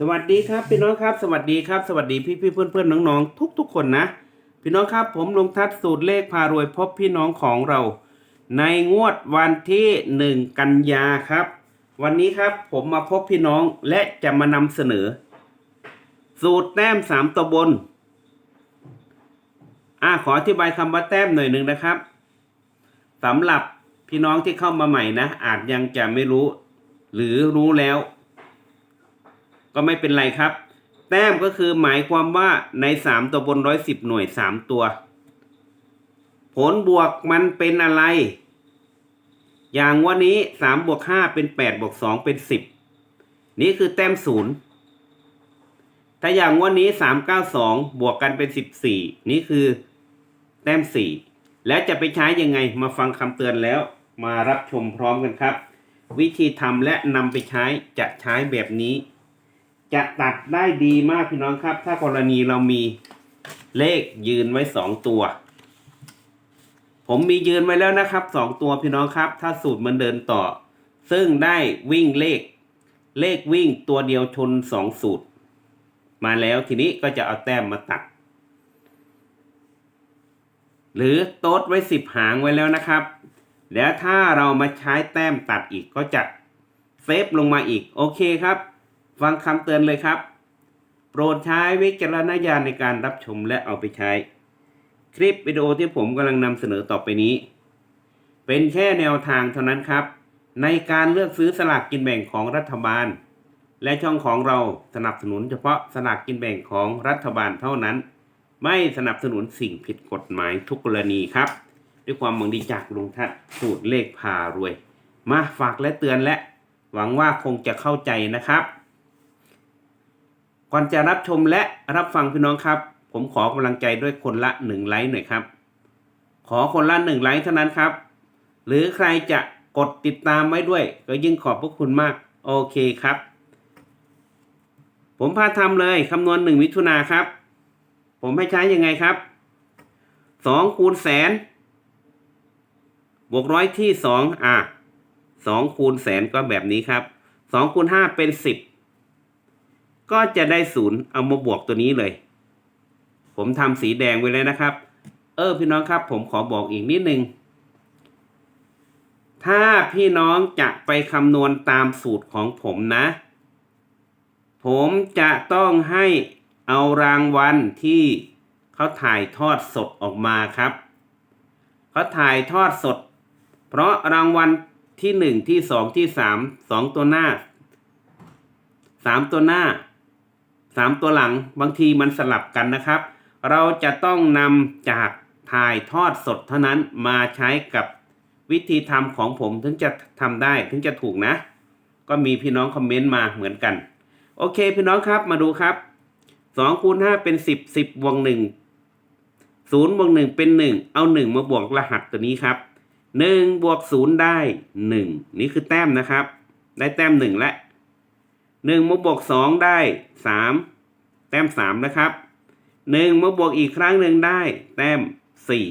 สวัสดีครับพี่น้องครับ สวัสดีครับสวัสดีพี่พี่เพื่อนเพื่อนน้องๆ ทุกๆคนนะ พี่น้องครับผมลงทัศสูตรเลขพารวยพบพี่น้องของเรา ในงวดวันที่หนึ่งกันยาครับ วันนี้ครับผมมาพบพี่น้องและจะมานำเสนอ สูตรแต้มสามตัวบนอ่าขออธิบายคำว่าแต้มหน่อยหนึ่งนะครับสำหรับพี่น้องที่เข้ามาใหม่นะ อาจยังจะไม่รู้ หรือรู้แล้ว ก็ไม่เป็นไรครับ แต้มก็คือหมายความว่าในสามตัวบนร้อยสิบหน่วยสามตัว ผลบวกมันเป็นอะไร อย่างวันนี้สามบวกห้าเป็นแปดบวกสองเป็นสิบนี่คือแต้มศูนย์ถ้าอย่างวันนี้สามเก้าสองบวกกันเป็นสิบสี่นี่คือแต้มสี่แล้วจะไปใช้ยังไงมาฟังคำเตือนแล้วมารับชมพร้อมกันครับ วิธีทำและนำไปใช้จะใช้แบบนี้ จะตัดได้ดีมากพี่น้องครับ ถ้ากรณีเรามีเลขยืนไว้สองตัว ผมมียืนไว้แล้วนะครับสองตัวพี่น้องครับ ถ้าสูตรมันเดินต่อ ซึ่งได้วิ่งเลข เลขวิ่งตัวเดียวชนสองสูตร มาแล้วทีนี้ก็จะเอาแต้มมาตัด หรือโต๊ดไว้สิบหางไว้แล้วนะครับ แล้วถ้าเรามาใช้แต้มตัดอีกก็จะเซฟลงมาอีกโอเคครับ ฟังคำเตือนเลยครับ โปรดใช้วิจารณญาณในการรับชมและเอาไปใช้ คลิปวิดีโอที่ผมกำลังนำเสนอต่อไปนี้ เป็นแค่แนวทางเท่านั้นครับ ในการเลือกซื้อสลากกินแบ่งของรัฐบาล และช่องของเราสนับสนุนเฉพาะสลากกินแบ่งของรัฐบาลเท่านั้น ไม่สนับสนุนสิ่งผิดกฎหมายทุกกรณีครับ ด้วยความหวังดีจากลุงทัศน์สูตรเลขพารวย มาฝากและเตือนและหวังว่าคงจะเข้าใจนะครับ ก่อนจะรับชมและรับฟังพี่น้องครับ ผมขอกำลังใจด้วยคนละหนึ่งไลค์หน่อยครับ ขอคนละหนึ่งไลค์เท่านั้นครับ หรือใครจะกดติดตามไว้ด้วย ก็ยิ่งขอบพระคุณมาก โอเคครับ ผมพาทำเลยคำนวณหนึ่งมิถุนาครับ ผมให้ใช้ยังไงครับสองคูณแสน บวกร้อยที่สองอะสองคูณแสนก็แบบนี้ครับสองคูณห้าเป็นสิบ ก็จะได้ศูนย์เอามาบวกตัวนี้เลย ผมทำสีแดงไว้เลยนะครับ เออพี่น้องครับ ผมขอบอกอีกนิดนึง ถ้าพี่น้องจะไปคำนวณตามสูตรของผมนะ ผมจะต้องให้เอารางวัลที่เขาถ่ายทอดสดออกมาครับ เขาถ่ายทอดสด เพราะรางวัลที่หนึ่งที่สองที่สามสองตัวหน้าสามตัวหน้า สามตัวหลังบางทีมันสลับกันนะครับ เราจะต้องนำจากถ่ายทอดสดเท่านั้นมาใช้กับวิธีทำของผมถึงจะทำได้ถึงจะถูกนะ ก็มีพี่น้องคอมเมนต์มาเหมือนกัน โอเคพี่น้องครับมาดูครับสองคูณห้าเป็นสิบสิบบวกหนึ่งศูนย์บวกหนึ่งเป็นหนึ่งเอาหนึ่งมาบวกรหัสตัวนี้ครับหนึ่งบวกศูนย์ได้หนึ่งนี่คือแต้มนะครับ ได้แต้มหนึ่งและ หนึ่งมบวกสองได้สามแต้มสามนะครับหนึ่งมบวกอีกครั้งหนึ่งได้ แต้มสี่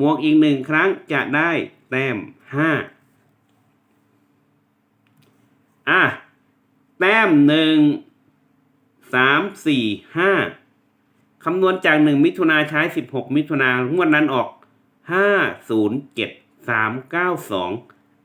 บวกอีกหนึ่งครั้งจะได้แต้มห้าอะ แต้มหนึ่งสามสี่ห้าคำนวณจากหนึ่งมิถุนาใช้สิบหกมิถุนางวดนั้นออกห้าศูนย์เจ็ดสามเก้าสอง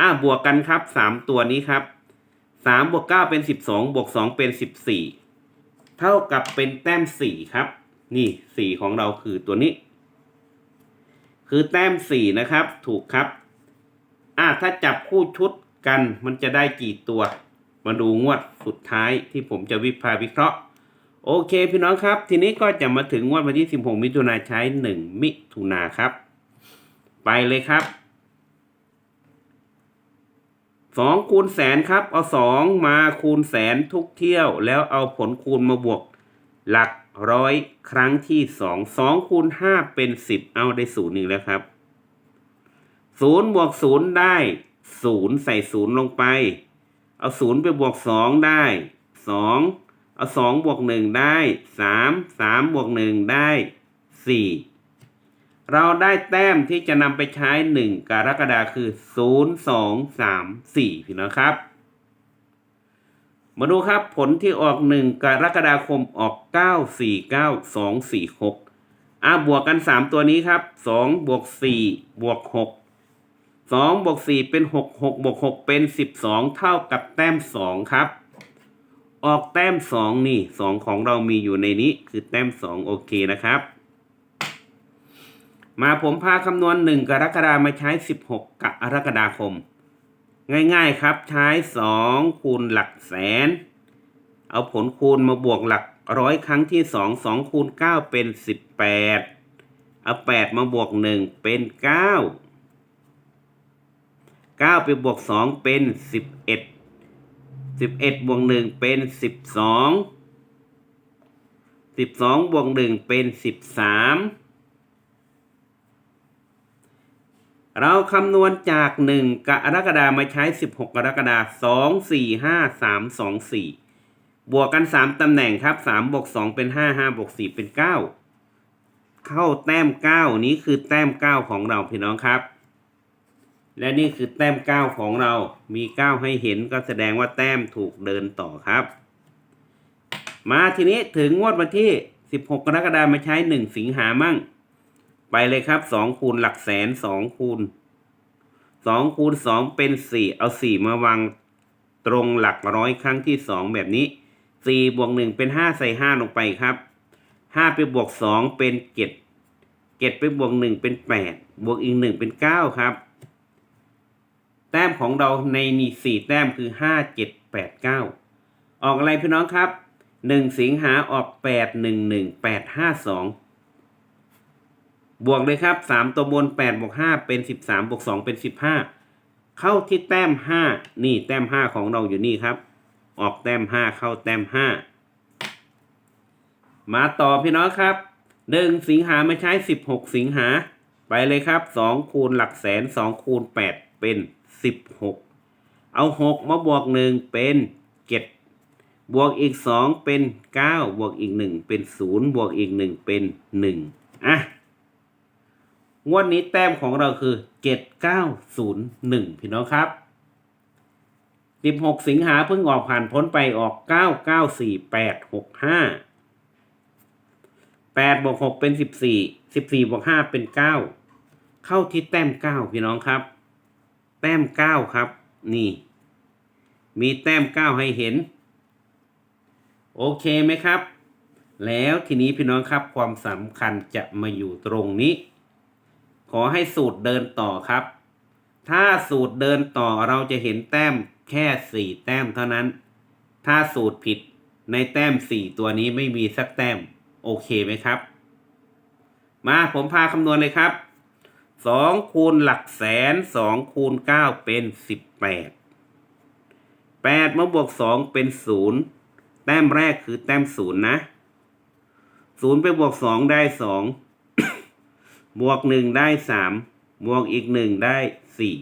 อะ บวกกันครับสามตัวนี้ครับ สามบวกเก้าเป็นสิบสองบวกสองเป็นสิบสี่เท่ากับเป็นแต้มสี่ครับ นี่สี่ของเราคือตัวนี้ คือแต้มสี่นะครับ ถูกครับ อะถ้าจับคู่ชุดกันมันจะได้กี่ตัว มาดูงวดสุดท้ายที่ผมจะวิพากษ์วิเคราะห์ โอเคพี่น้องครับ ทีนี้ก็จะมาถึงงวดวันที่ 16 มิถุนาใช้ 1 มิถุนาครับ ไปเลยครับ 2 คูณแสนครับ เอา 2 มาคูณแสนทุกเที่ยว แล้วเอาผลคูณมาบวก หลักร้อยครั้งที่ 2 2คูณ5เป็น 10 เอาได้ศูนย์หนึ่งแล้วครับ0บวก0ได้ 0 ใส่0ลงไป เอา0ไปบวก 2 ได้ 2 เอา2บวก1ได้ 3 3บวก1ได้ 4 เราได้แต้มที่จะนำไปใช้ 1 กรกฎาคมคือ 0 2 3 4พี่น้องครับ มาดูครับผลที่ออกหนึ่งกรกฎาคมออกเก้าสี่เก้าสองสี่หกอะบวกกันสามตัวนี้ครับสองบวกสี่บวกหกสองบวกสี่เป็นหกหกบวกหกเป็นสิบสองเท่ากับแต้มสองครับ ออกแต้มสองนี่สองของเรามีอยู่ในนี้คือแต้มสองโอเคนะครับ มาผมพาคำนวณ 1 กรกฎาคมมาใช้ 16 กรกฎาคม ง่ายๆครับใช้ 2 คูณหลักแสน เอาผลคูณมาบวกหลักร้อยครั้งที่ 2 2 คูณ 9 เป็น 18 เอา 8 มาบวก 1 เป็น 9 9 ไปบวก 2 เป็น 11 11 บวก 1 เป็น 12 12 บวก 1 เป็น 13 เราคำนวณจากหนึ่งกรกฎามาใช้สิบหกกรกฎาสองสี่ห้าสามสองสี่บวกกันสามตำแหน่งครับสามบวกสองเป็นห้าห้าบวกสี่เป็นเก้าเข้าแต้มเก้านี้คือแต้มเก้าของเราพี่น้องครับ และนี่คือแต้มเก้าของเรา มีเก้าให้เห็นก็แสดงว่าแต้มถูกเดินต่อครับ มาทีนี้ถึงงวดวันที่ 16 กรกฎาคมมาใช้ 1 สิงหามั่ง ไปเลยครับ2คูณหลักแสน2คูณ2คูณ2เป็น4เอา4มาวางตรงหลักร้อยครั้งที่2แบบนี้4บวก1เป็น5ใส่5ลงไปครับ5ไปบวก2เป็น7 7ไปบวก1เป็น8บวกอีก1เป็น9ครับ แต้มของเราในนี่สี่แต้มคือห้าเจ็ดแปดเก้าออกอะไรพี่น้องครับหนึ่งสิงหาออกแปดหนึ่งหนึ่งแปดห้าสอง บวกเลยครับสามตัวบนแปดบวกห้าเป็นสิบสามบวกสองเป็นสิบห้าเข้าที่แต้มห้านี่แต้มห้าของเราอยู่นี่ครับ ออกแต้มห้าเข้าแต้มห้ามาต่อพี่น้องครับหนึ่งสิงหาไม่ใช้สิบหกสิงหา ไปเลยครับสองคูณหลักแสนสองคูณแปดเป็นสิบหกเอาหกมาบวกหนึ่งเป็นเจ็ดบวกอีกสองเป็นเก้าบวกอีกหนึ่งเป็นศูนย์บวกอีกหนึ่งเป็นหนึ่งอะ งวดนี้แต้มของเราคือเจ็ดเก้าศูนย์หนึ่งพี่น้องครับสิบหกสิงหาเพิ่งออกผ่านพ้นไปออกเก้าเก้าสี่แปดหกห้าแปดบวกหกเป็นสิบสี่สิบสี่บวกห้าเป็นเก้าเข้าที่แต้มเก้าพี่น้องครับ แต้มเก้าครับ นี่ มีแต้มเก้าให้เห็น โอเคไหมครับ แล้วทีนี้พี่น้องครับความสำคัญจะมาอยู่ตรงนี้ ขอให้สูตรเดินต่อครับ ถ้าสูตรเดินต่อเราจะเห็นแต้มแค่สี่แต้มเท่านั้น ถ้าสูตรผิดในแต้มสี่ตัวนี้ไม่มีสักแต้ม โอเคไหมครับ มาผมพาคำนวณเลยครับสองคูณหลักแสนสองคูณเก้าเป็นสิบแปดแปดมาบวกสองเป็นศูนย์แต้มแรกคือแต้มศูนย์นะศูนย์ไปบวกสองได้สอง บวกหนึ่งได้สามบวกอีกหนึ่งได้สี่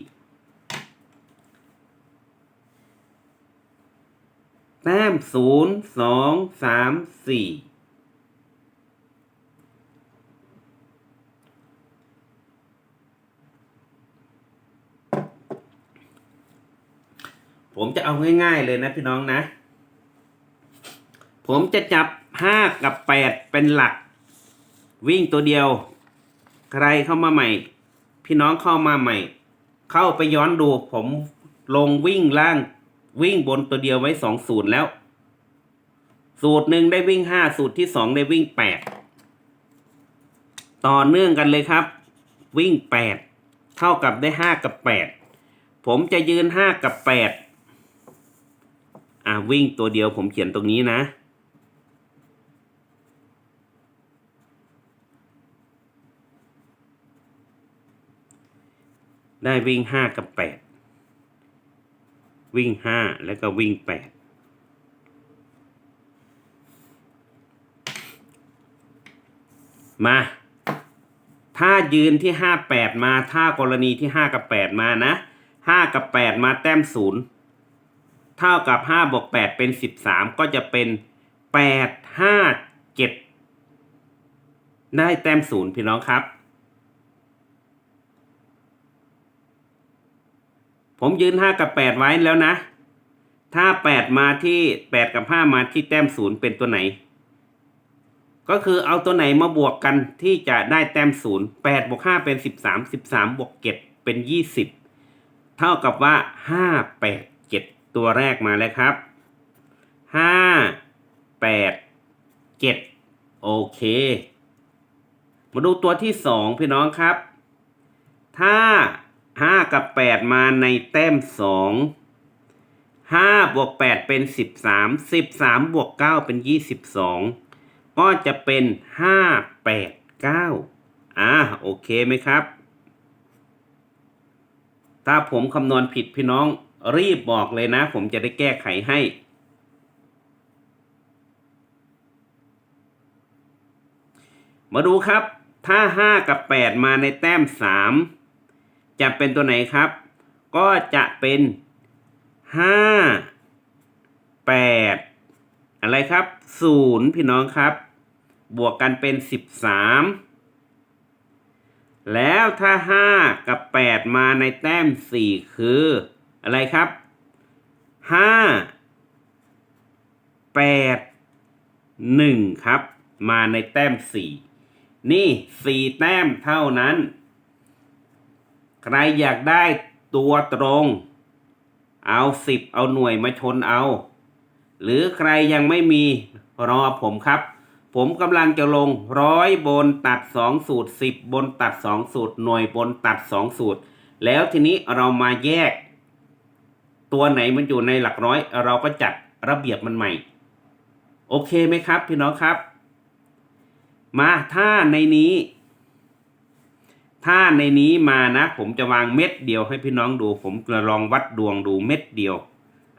แต้มศูนย์สองสามสี่ผมจะเอาง่ายๆเลยนะพี่น้องนะ ผมจะจับห้ากับแปดเป็นหลัก วิ่งตัวเดียว ใครเข้ามาใหม่ พี่น้องเข้ามาใหม่ เข้าไปย้อนดูผมลงวิ่งล่างวิ่งบนตัวเดียวไว้สองสูตรแล้ว สูตรหนึ่งได้วิ่งห้าสูตรที่สองได้วิ่งแปดต่อเนื่องกันเลยครับ วิ่งแปดเท่ากับได้ห้ากับแปดผมจะยืนห้ากับแปดอะวิ่งตัวเดียวผมเขียนตรงนี้นะ ได้วิ่งห้ากับแปดวิ่งห้าแล้วก็วิ่งแปดมา ถ้ายืนที่ห้าแปดมาถ้ากรณีที่ห้ากับแปดมานะห้ากับแปดมาแต้มศูนย์เท่ากับห้าบวกแปดเป็นสิบสามก็จะเป็นแปดห้าเจ็ดได้แต้มศูนย์พี่น้องครับ ผมยืนห้ากับแปดไว้แล้วนะ ถ้าแปดมาที่แปดกับห้ามาที่แต้มศูนย์เป็นตัวไหน ก็คือเอาตัวไหนมาบวกกันที่จะได้แต้มศูนย์แปดบวกห้าเป็นสิบสามสิบสามบวกเจ็ดเป็นยี่สิบเท่ากับว่าห้าแปดเจ็ดตัวแรกมาแล้วครับห้าแปดเจ็ดโอเค มาดูตัวที่สองพี่น้องครับ ถ้าห้า กับแปดมาในแต้มสองห้าบวกแปดเป็นสิบสามสิบสามบวกเก้าเป็นยี่สิบสองก็จะเป็นห้าแปดเก้าอ่าโอเคไหมครับ ถ้าผมคำนวณผิดพี่น้องรีบบอกเลยนะ ผมจะได้แก้ไขให้มาดูครับ ถ้าห้ากับแปดมาในแต้มสาม จะเป็นตัวไหนครับ ก็จะเป็นห้าแปดอะไรครับศูนย์พี่น้องครับ บวกกันเป็นสิบสามแล้วถ้าห้ากับแปดมาในแต้มสี่คืออะไรครับห้าแปดหนึ่งครับ มาในแต้มสี่นี่สี่แต้มเท่านั้น ใครอยากได้ตัวตรง เอาสิบเอาหน่วยมาชนเอา หรือใครยังไม่มีรอผมครับ ผมกำลังจะลงร้อยบนตัดสองสูตรสิบบนตัดสองสูตร หน่วยบนตัดสองสูตร แล้วทีนี้เรามาแยก ตัวไหนมันอยู่ในหลักร้อย เราก็จัดระเบียบมันใหม่ โอเคไหมครับ พี่น้องครับ มาถ้าในนี้ ถ้าในนี้มานะ ผมจะวางเม็ดเดียวให้พี่น้องดู ผมจะลองวัดดวงดูเม็ดเดียว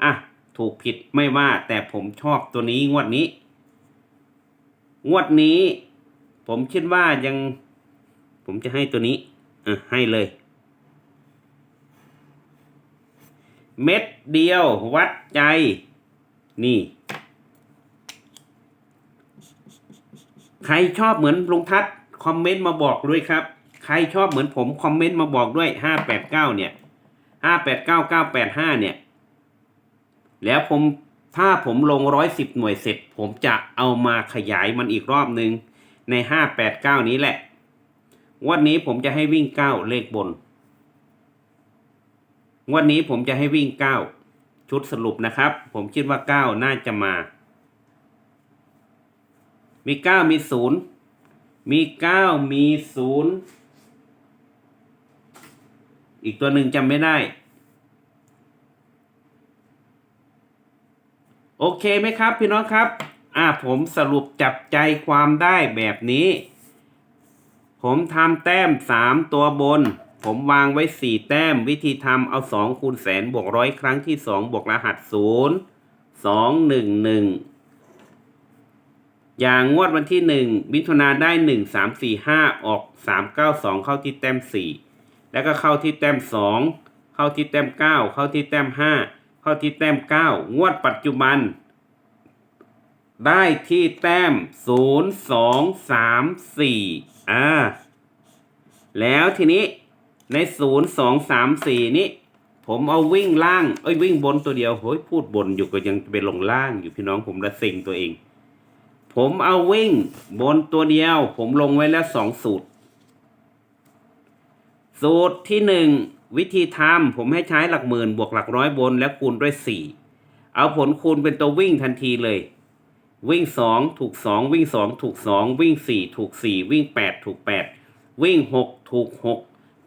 อะถูกผิดไม่ว่าแต่ผมชอบตัวนี้งวดนี้ งวดนี้ ผมคิดว่ายัง ผมจะให้ตัวนี้อะให้เลย เม็ดเดียววัดใจ นี่ ใครชอบเหมือนลุงทัศคอมเมนต์มาบอกด้วยครับ ครชอบเหมือนผมคอมเมนต์มาบอกด้วยห้าแปดเก้าเนี่ยห้าแปดเก้าเก้าแปดห้าเนี่ย แล้วผมถ้าผมลงร้อยสิบหน่วยเสร็จ ผมจะเอามาขยายมันอีกรอบหนึ่งในห้าแปดเก้านี้แหละ วันนี้ผมจะให้วิ่งเก้าเลขบน วันนี้ผมจะให้วิ่งเก้าชุดสรุปนะครับ ผมคิดว่าเก้าน่าจะมา มีเก้ามีศูนย์มีเก้ามีศูนย์ อีกตัวหนึ่งจำไม่ได้ โอเคไหมครับพี่น้องครับ อ่าผมสรุปจับใจความได้แบบนี้ ผมทำแต้มสามตัวบน ผมวางไว้สี่แต้ม วิธีทำเอาสองคูณแสนบวกร้อยครั้งที่สองบวกรหัสศูนย์สองหนึ่งหนึ่งอย่างงวดวันที่หนึ่งมิถุนาได้หนึ่งสามสี่ห้าออกสามเก้าสองเข้าที่แต้มสี่ แล้วก็เข้าที่แต้มสองเข้าที่แต้มเก้าเข้าที่แต้มห้าเข้าที่แต้มเก้างวดปัจจุบัน ได้ที่แต้มศูนย์สองสามสี่อ่าแล้วทีนี้ในศูนย์สองสามสี่นี้ ผมเอาวิ่งล่าง เอ้ยวิ่งบนตัวเดียวเฮ้ยพูดบนอยู่ก็ยังไปลงล่างอยู่พี่น้องผมละเซ็งตัวเอง ผมเอาวิ่งบนตัวเดียว ผมลงไว้แล้วสองสูตร สูตรที่หนึ่งวิธีทำผมให้ใช้หลักหมื่นบวกหลักร้อยบนแล้วคูณด้วยสี่เอาผลคูณเป็นตัววิ่งทันทีเลย วิ่งสองถูกสองวิ่งสองถูกสองวิ่งสี่ถูกสี่วิ่งแปดถูกแปดวิ่งหกถูกหก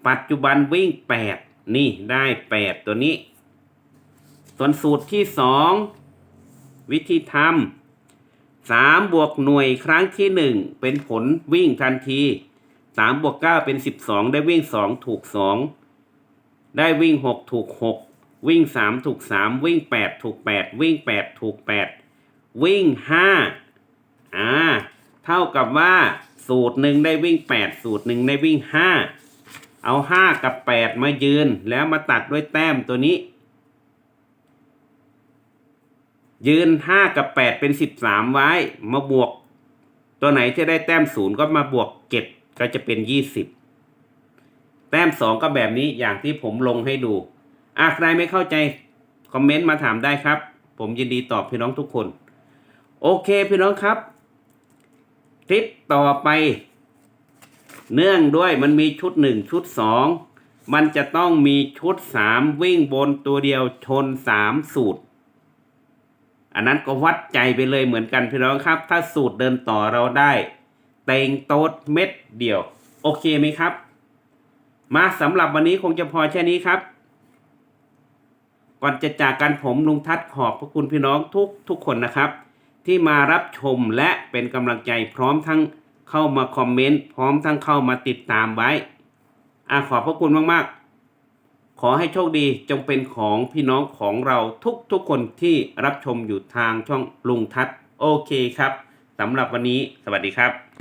ปัจจุบันวิ่งแปดนี่ได้แปดตัวนี้ ส่วนสูตรที่สองวิธีทำสามบวกหน่วยครั้งที่หนึ่งเป็นผลวิ่งทันที สามบวกเก้าเป็นสิบสองได้วิ่งสองถูกสองได้วิ่งหกถูกหกวิ่งสามถูกสามวิ่งแปดถูกแปดวิ่งแปดถูกแปดวิ่งห้าอ่าเท่ากับว่าสูตรหนึ่งได้วิ่งแปดสูตรหนึ่งได้วิ่งห้าเอาห้ากับแปดมายืนแล้วมาตัดด้วยแต้มตัวนี้ ยืนห้ากับแปดเป็นสิบสามไว้ มาบวก ตัวไหนที่ได้แต้มศูนย์ก็มาบวกเก็บ ก็จะเป็นยี่สิบแต้มสองก็แบบนี้อย่างที่ผมลงให้ดูอะใครไม่เข้าใจ คอมเมนต์มาถามได้ครับ ผมยินดีตอบพี่น้องทุกคน โอเคพี่น้องครับคลิปต่อไป เนื่องด้วยมันมีชุดหนึ่งชุดสองมันจะต้องมีชุดสามวิ่งบนตัวเดียวชนสามสูตร อันนั้นก็วัดใจไปเลยเหมือนกันพี่น้องครับ ถ้าสูตรเดินต่อเราได้ เต็งโต๊ดเม็ดเดียว โอเคไหมครับ มาสำหรับวันนี้คงจะพอแค่นี้ครับ ก่อนจะจากกันผมลุงทัศขอบพระคุณพี่น้องทุกทุกคนนะครับ ที่มารับชมและเป็นกำลังใจพร้อมทั้งเข้ามาคอมเมนต์พร้อมทั้งเข้ามาติดตามไว้อาขอบพระคุณมากๆ ขอให้โชคดีจงเป็นของพี่น้องของเราทุกทุกคนที่รับชมอยู่ทางช่องลุงทัศโอเคครับสำหรับวันนี้สวัสดีครับ